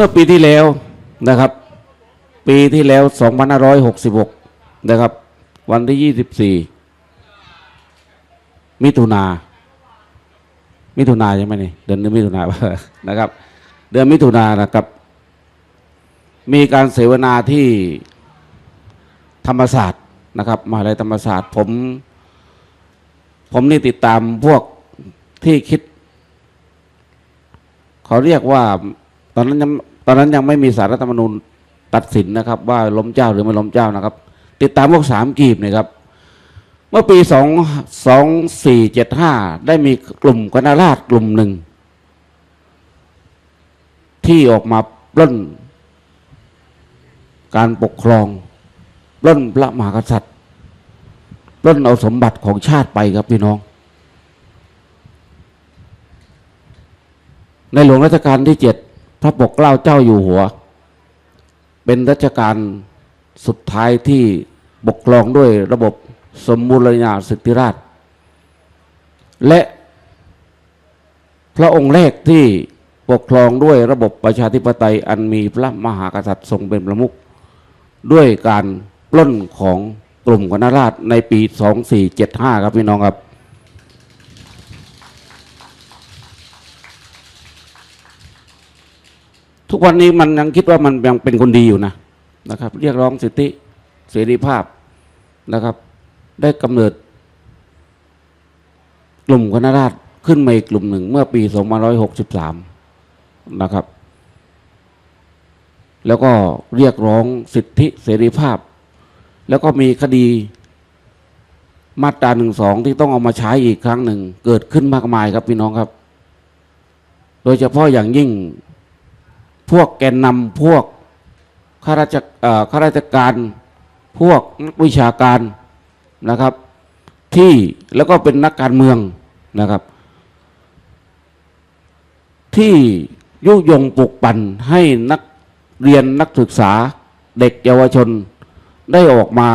มื่อปีที่แล้วนะครับ ปีที่แล้ว 2566 นะครับ วันที่ 24 มิถุนามิถุนาใช่ไหมนี่เดือนนี้มิถุนานะครับ เดือนมิถุนานะครับ มีการเสวนาที่ธรรมศาสตร์นะครับมหาลัยธรรมศาสตร์ผม ผมนี่ติดตามพวกที่คิด เขาเรียกว่า ตอนนั้นยัง ตอนนั้นยังไม่มีสารรัฐธรรมนูญตัดสินนะครับ ว่าล้มเจ้าหรือไม่ล้มเจ้านะครับ ติดตามพวกสามกีบเนะครับ เมื่อปีสองสองสี่เจ็ดห้าได้มีกลุ่มคณะราษฎรกลุ่มหนึ่ง ที่ออกมาปล้นการปกครองปล้นพระมหากษัตริย์ปล้นเอาสมบัติของชาติไปครับพี่น้อง ในหลวงรัชกาลที่เจ็ด พระปกเกล้าเจ้าอยู่หัว เป็นรัชกาลสุดท้ายที่ปกครองด้วยระบบสมบูรณาสิทธิราช และพระองค์แรกที่ปกครองด้วยระบบประชาธิปไตยอันมีพระมหากษัตริย์ทรงเป็นประมุขด้วยการปล้นของกลุ่มคณะราษฎรในปี 2475 ครับพี่น้องครับ ทุกวันนี้มันยังคิดว่ามันยังเป็นคนดีอยู่นะนะครับ เรียกร้องสิทธิเสรีภาพนะครับ ได้กำเนิด กลุ่มคณะราษฎรขึ้นมาอีกกลุ่มหนึ่ง เมื่อปี2563 นะครับ แล้วก็เรียกร้องสิทธิเสรีภาพ แล้วก็มีคดีมาตราหนึ่งสองที่ต้องเอามาใช้อีกครั้งหนึ่ง เกิดขึ้นมากมายครับพี่น้องครับ โดยเฉพาะอย่างยิ่ง พวกแกนนำพวกข้าราชข้าราชการ พวกนักวิชาการนะครับ ที่แล้วก็เป็นนักการเมืองนะครับ ที่ยุยงปลุกปั่นให้นักเรียนนักศึกษาเด็กเยาวชนได้ออกมา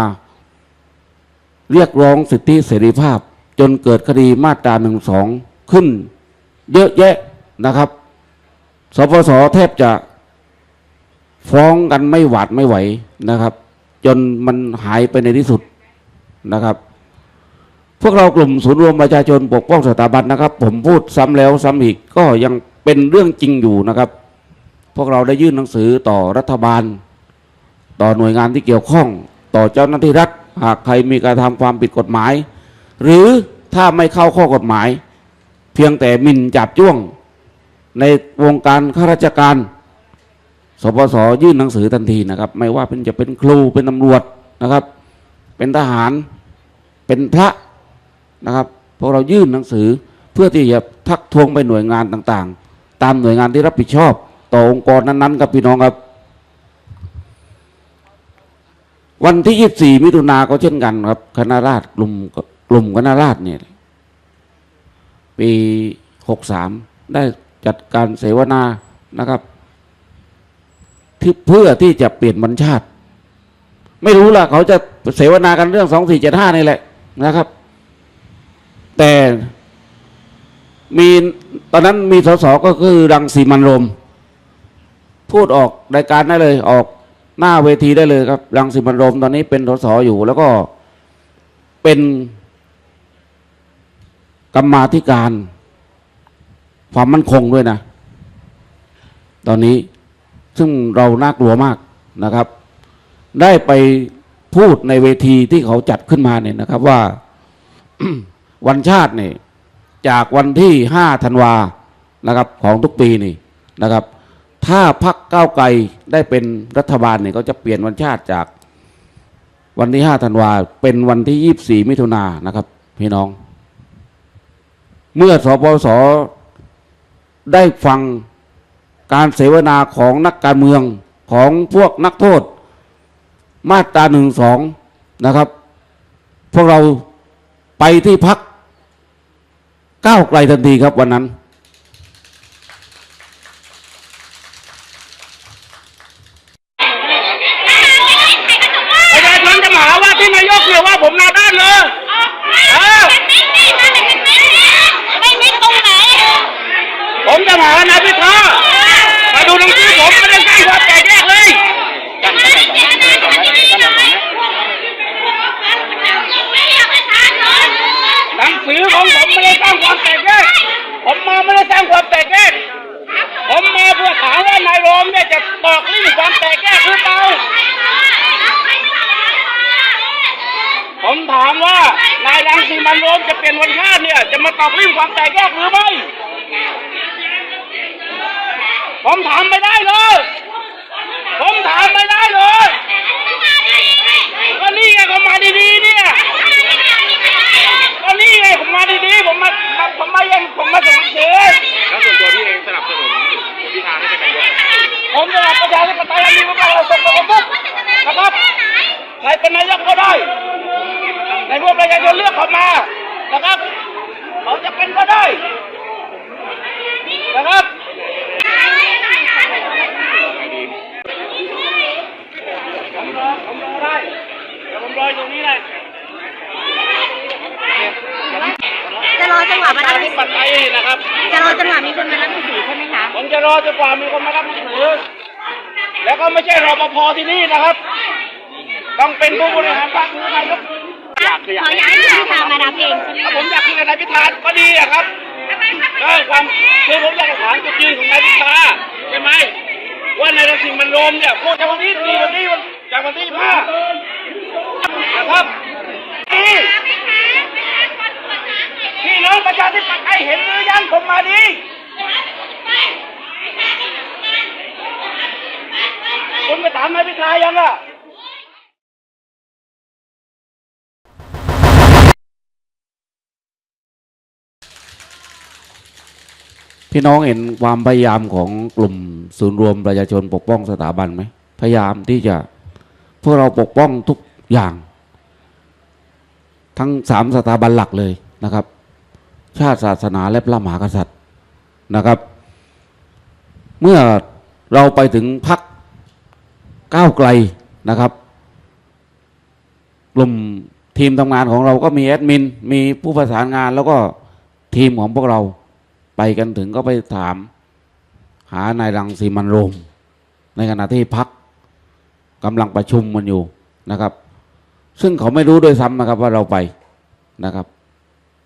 เรียกร้องสิทธิเสรีภาพ จนเกิดคดีมาตราหนึ่งสองขึ้น เยอะแยะนะครับ สปสแทบจะฟ้องกันไม่หวาดไม่ไหวนะครับ จนมันหายไปในที่สุดนะครับ พวกเรากลุ่มศูนย์รวมประชาชนปกป้องสถาบันนะครับ ผมพูดซ้ำแล้วซ้ำอีกก็ยังเป็นเรื่องจริงอยู่นะครับ พวกเราได้ยื่นหนังสือต่อรัฐบาล ต่อหน่วยงานที่เกี่ยวข้อง ต่อเจ้าหน้าที่รัฐหากใครมีการทำความผิดกฎหมาย หรือถ้าไม่เข้าข้อกฎหมาย เพียงแต่มินจับจ้วง ในวงการข้าราชการสปสยื่นหนังสือทันทีนะครับ ไม่ว่าเป็นจะเป็นครูเป็นตำรวจนะครับ เป็นทหารเป็นพระนะครับพวกเรายื่นหนังสือเพื่อที่จะทักทวงไปหน่วยงานต่างๆ ตามหน่วยงานที่รับผิดชอบ ต่อองค์กรนั้นๆครับพี่น้องครับ วันที่ 24 มิถุนาก็เช่นกันครับคณะราษฎรกลุ่มกลุ่มคณะราษฎรเนี่ยปี 63 ได้ จัดการเสวนานะครับที่เพื่อที่จะเปลี่ยนบรรชาติ ไม่รู้ล่ะเขาจะเสวนากันเรื่อง2475นี่แหละนะครับ แต่มีตอนนั้นมีสสก็คือรังสีมันรม พูดออกรายการได้เลย ออกหน้าเวทีได้เลยครับ รังสีมันรมตอนนี้เป็นสสอยู่ แล้วก็เป็นกรรมาธิการ ความมั่นคงด้วยนะ ตอนนี้ซึ่งเราน่ากลัวมากนะครับ ได้ไปพูดในเวทีที่เขาจัดขึ้นมาเนี่ยนะครับว่าวันชาติเนี่ยจากวันที่ห้าธันวานะครับ ของทุกปีนี่นะครับ ถ้าพักก้าวไกลได้เป็นรัฐบาลเนี่ยก็จะเปลี่ยนวันชาติจากวันที่ห้าธันวาเป็นวันที่ยี่สี่มิถุนายนนะครับ พี่น้อง เมื่อสปส ได้ฟังการเสวนาของนักการเมืองของพวกนักโทษ มาตราหนึ่งสองนะครับ พวกเราไปที่พักก้าวไกลทันทีครับวันนั้น ประชาชนจะมาหาว่าที่นายกเนี่ยว่าผมหนาด้านเลย เออ ผมจะมาหานายพิธาไป ดูหนังสือผมไม่ได้สร้างความแตกแยกเลย หนังสือของผมไม่ได้สร้างความแตกแยก ผมมาไม่ได้สร้างความแตกแยก ผมมาเพื่อถามว่านายโรมเนี่ยจะตอกลิ่ง ความแตกแยกหรือเปล่าผมถามว่านายรังสีมันโรมจะเปลี่ยนวันชาติเนี่ย จะมาตอกลิ่งความแตกแยกหรือไม่ ผมถามไม่ได้เลย ผมถามไม่ได้เลยก็นี่ไงผมมาดีๆเนี่ย ก็นี่ไงผมมาดีๆผมมามาผมมายังผมมาส่งเสริมแล้วส่วนตัวพี่เองสนับสนุนคุณพิธาให้เป็นนายกผมจะรับประชาธิปไตยอันมีพระบรมศพของผมนะครับใครเป็นนายกก็ได้ในเมื่อประชาชนเลือกเขามานะครับเขาจะเป็นก็ได้นะครับ ผมรอผมรอได้เดี๋ยวผมรออยู่ตรงนี้เลย จะร อจังหวะมาประรับชาธิปไตยนะครับ จะรอจังหวะมีคนมารับหนังสือใช่ไหมคะผมจะรอจนกว่ามีคนมารับหนังสือ แล้วก็ไม่ใช่รอปภที่นี่นะครับ ต้องเป็นผู้บริหารพรรคหรือนายกขอย้ายคุณพิธามารับเองใช่ไหมถ้าคะผมอยากคุยกับนายพิธาก็ดีอะครับก็ความคือผมอยากจะถามจุดยืนของนายพิธาใช่ไหมว่านายรังสิมันต์โรมเนี่ยพูดจากวันนี้ดีวันนี้จากวันที่ห้านะครับนี่พี่น้องประชาธิป ไตยเห็นหรือยังผมมาดีคุณไปถามนายพิธายังอะพี่น้องเห็นความพยายามของกลุ่มศูนย์รวมประชาชนปกป้องสถาบันไหม พยายามที่จะพวกเราปกป้องทุกอย่าง ทั้งสามสถาบันหลักเลยนะครับ ชาติศาสนาและพระมหากษัตริย์นะครับ เมื่อเราไปถึงพักก้าวไกลนะครับ กลุ่มทีมทำงานของเราก็มีแอดมิน มีผู้ประสานงานแล้วก็ทีมของพวกเราไปกันถึงก็ไปถาม หานายรังสีมันโรม ในขณะที่พักกำลังประชุมมันอยู่นะครับ ซึ่งเขาไม่รู้ด้วยซ้ำนะครับว่าเราไปนะครับ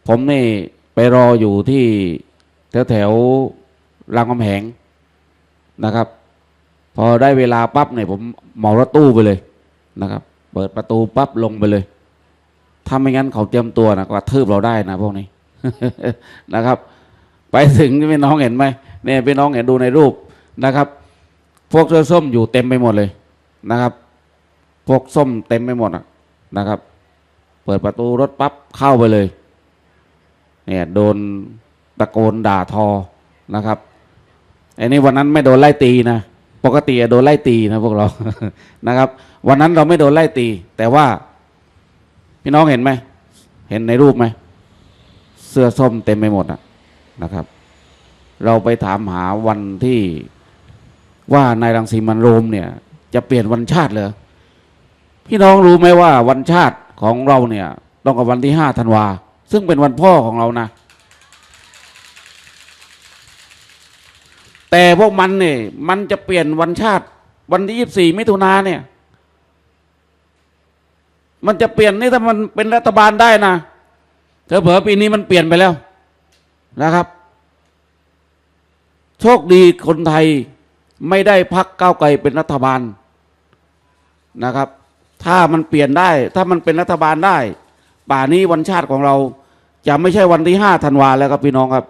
ผมนี่ ไปรออยู่ที่แถวแถวๆรามคำแหงนะครับ พอได้เวลาปั๊บเนี่ยผมเหมารถตู้ไปเลยนะครับ เปิดประตูปั๊บลงไปเลยถ้าไม่งั้นเขาเตรียมตัวนะก็กระทืบเราได้นะพวกนี้นะครับ ไปถึงพี่น้องเห็นไหมเนี่ยพี่น้องเห็นดูในรูปนะครับ พวกเสื้อส้มอยู่เต็มไปหมดเลยนะครับ พวกส้มเต็มไปหมดอะนะครับ เปิดประตูรถปั๊บเข้าไปเลย เนี่ยโดนตะโกนด่าทอนะครับไอ้นี่วันนั้นไม่โดนไล่ตีนะปกติโดนไล่ตีนะพวกเรานะครับ วันนั้นเราไม่โดนไล่ตี แต่ว่า พี่น้องเห็นไหมเห็นในรูปไหมเสื้อส้มเต็มไปหมดอะนะครับ เราไปถามหาวันที่ว่านายรังสีมันโรมเนี่ย จะเปลี่ยนวันชาติเหรอพี่น้องรู้ไหมว่าวันชาติของเราเนี่ยต้องกับวันที่ห้าธันวา ซึ่งเป็นวันพ่อของเรานะ แต่พวกมันเนี่ยมันจะเปลี่ยนวันชาติ วันที่ยี่สี่มิถุนาเนี่ย มันจะเปลี่ยนนี่ถ้ามันเป็นรัฐบาลได้นะเธอเผอปีนี้มันเปลี่ยนไปแล้วนะครับ โชคดีคนไทยไม่ได้พักก้าวไกลเป็นรัฐบาลนะครับ ถ้ามันเปลี่ยนได้ ถ้ามันเป็นรัฐบาลได้ ป่านี้วันชาติของเรา จะไม่ใช่วันที่ห้าธันวาแล้วครับพี่น้องครับ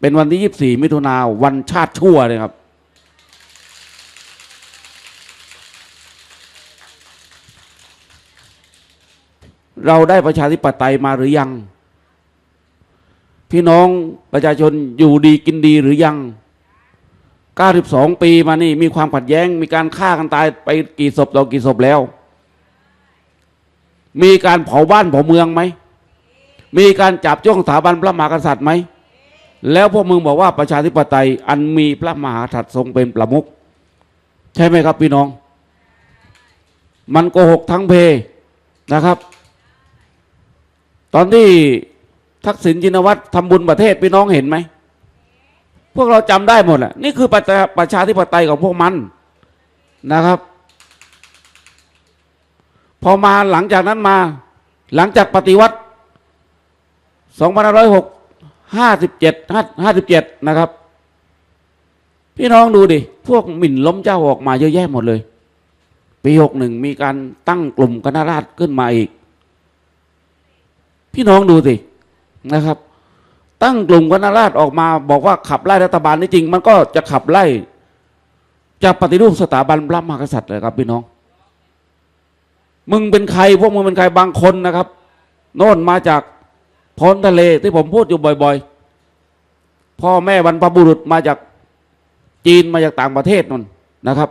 เป็นวันที่ยี่สี่มิถุนาวันชาติชั่วเลยครับ เราได้ประชาธิปไตยมาหรือยัง พี่น้องประชาชนอยู่ดีกินดีหรือยัง92 ปีมานี่มีความขัดแย้ง มีการฆ่ากันตายไปกี่ศพต่อกี่ศพแล้ว มีการเผาบ้านเผาเมืองไหม มีการจับจ้องสถาบันพระมหากษัตริย์ไหม แล้วพวกมึงบอกว่าประชาธิปไตยอันมีพระมหากษัตริย์ทรงเป็นประมุขใช่ไหมครับพี่น้อง มันโกหกทั้งเพนะครับ ตอนที่ทักษิณชินวัตรทำบุญประเทศพี่น้องเห็นไหม พวกเราจำได้หมดแหละนี่คือประชาประชาธิปไตยของพวกมันนะครับ อมาหลังจากนั้นมา หลังจากปฏิวัติ2506 57 57นะครับ พี่น้องดูดิ พวกหมิ่นล้มเจ้าออกมาเยอะแยะหมดเลย ปี61มีการตั้งกลุ่มคณะราษฎรขึ้นมาอีก พี่น้องดูสินะครับ ตั้งกลุ่มคณะราษฎรออกมา บอกว่าขับไล่รัฐบาลนี่จริง มันก็จะขับไล่จะปฏิรูปสถาบันพระมหากษัตริย์เลยครับพี่น้อง มึงเป็นใครพวกมึงเป็นใครบางคนนะครับ โน่นมาจากพ้นทะเลที่ผมพูดอยู่บ่อย ๆ พ่อแม่บรรพบุรุษมาจากจีนมาจากต่างประเทศนนนะครับ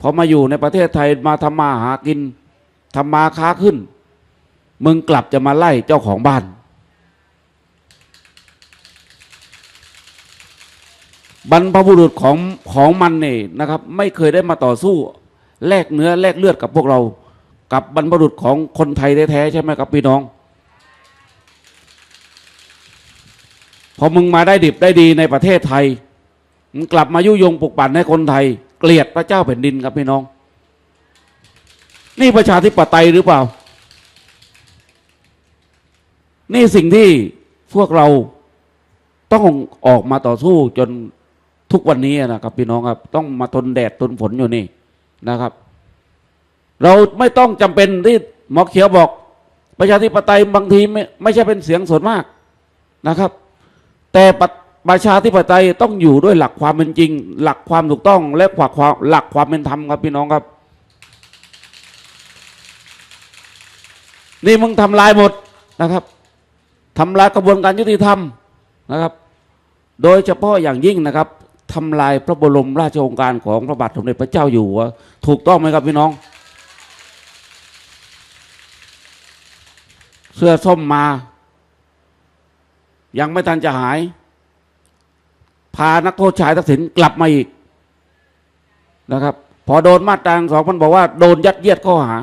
พอมาอยู่ในประเทศไทยมาทำมาหากินทำมาค้าขึ้น มึงกลับจะมาไล่เจ้าของบ้าน บรรพบุรุษของของมันเนี่ยนะครับ ไม่เคยได้มาต่อสู้ แลกเนื้อแลกเลือดกับพวกเรา กับบรรพบุรุษของคนไทยแท้ๆใช่ไหมครับพี่น้อง พอมึงมาได้ดิบได้ดีในประเทศไทยมึงกลับมายุยงปลุกปั่นให้คนไทย เกลียดพระเจ้าแผ่นดินครับพี่น้อง นี่ประชาธิปไตยหรือเปล่า นี่สิ่งที่พวกเราต้องออกมาต่อสู้จนทุกวันนี้นะครับพี่น้องครับ ต้องมาทนแดดทนฝนอยู่นี่ นะครับ เราไม่ต้องจำเป็นที่หมอเขียวบอก ประชาธิปไตยบางทีไม่ไม่ใช่เป็นเสียงส่วนมากนะครับ แต่ประชาธิปไตยต้องอยู่ด้วยหลักความเป็นจริง หลักความถูกต้อง และหลักความหลักความเป็นธรรมครับพี่น้องครับ นี่มึงทำลายหมดนะครับทำลายกระบวนการยุติธรรมนะครับ โดยเฉพาะอย่างยิ่งนะครับ ทำลายพระบรมราชโองการของพระบาทสมเด็จพระเจ้าอยู่หัวถูกต้องไหมครับพี่น้อง เสื้อส้มมา ยังไม่ทันจะหาย พานักโทษชายทักษิณกลับมาอีกนะครับ พอโดนมาตราสองมันบอกว่าโดนยัดเยียดข้อหา